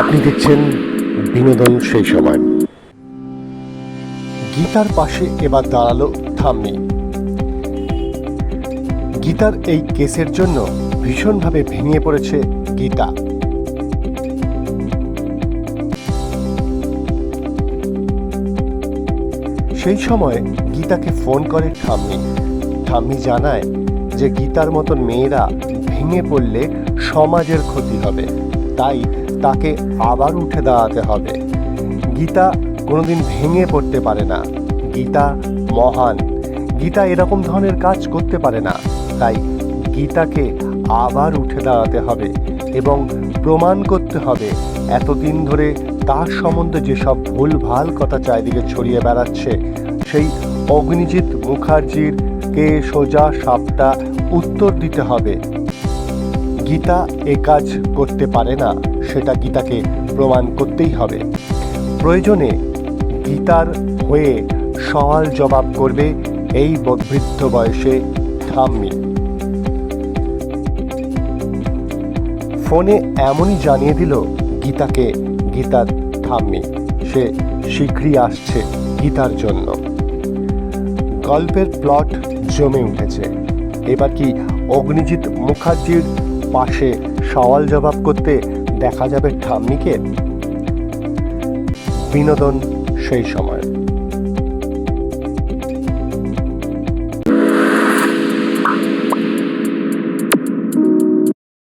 আপনি দেখছেন বিনোদন সেই সময়। গীতার পাশে এবার দাঁড়াল থাম্মি। গীতার এই কেসের জন্য ভীষণভাবে ভেঙে পড়েছে গীতা। সেই সময় গীতাকে ফোন করে ঠাম্মি ঠাম্মি জানায় যে গীতার মতন মেয়েরা ভেঙে পড়লে সমাজের ক্ষতি হবে। তাই তাকে আবার উঠে দাঁড়াতে হবে। গীতা কোনোদিন ভেঙে পড়তে পারে না। গীতা মহান। গীতা এরকম ধরনের কাজ করতে পারে না। তাই গীতাকে আবার উঠে দাঁড়াতে হবে এবং প্রমাণ করতে হবে। এতদিন ধরে তার সম্বন্ধে যেসব ভুল ভালো কথা চারিদিকে ছড়িয়ে বেড়াচ্ছে, সেই অগ্নিজিৎ মুখার্জির কে সোজা সাপটা উত্তর দিতে হবে। গীতা এ কাজ করতে পারে না, সেটা গীতাকে প্রমাণ করতেই হবে। প্রয়োজনে গীতার হয়ে সওয়াল জবাব করবে এই বৃদ্ধ বয়সে ঠাম্মি। ফোনে এমনই জানিয়ে দিল গীতাকে গীতার ঠাম্মি। সে শীঘ্রই আসছে গীতার জন্য। গল্পের প্লট জমে উঠেছে। এবার কি অগ্নিজিৎ মুখার্জির পাশে সওয়াল জবাব করতে দেখা যাবে ঠাম্মিকে। বিনোদন সেই সময়।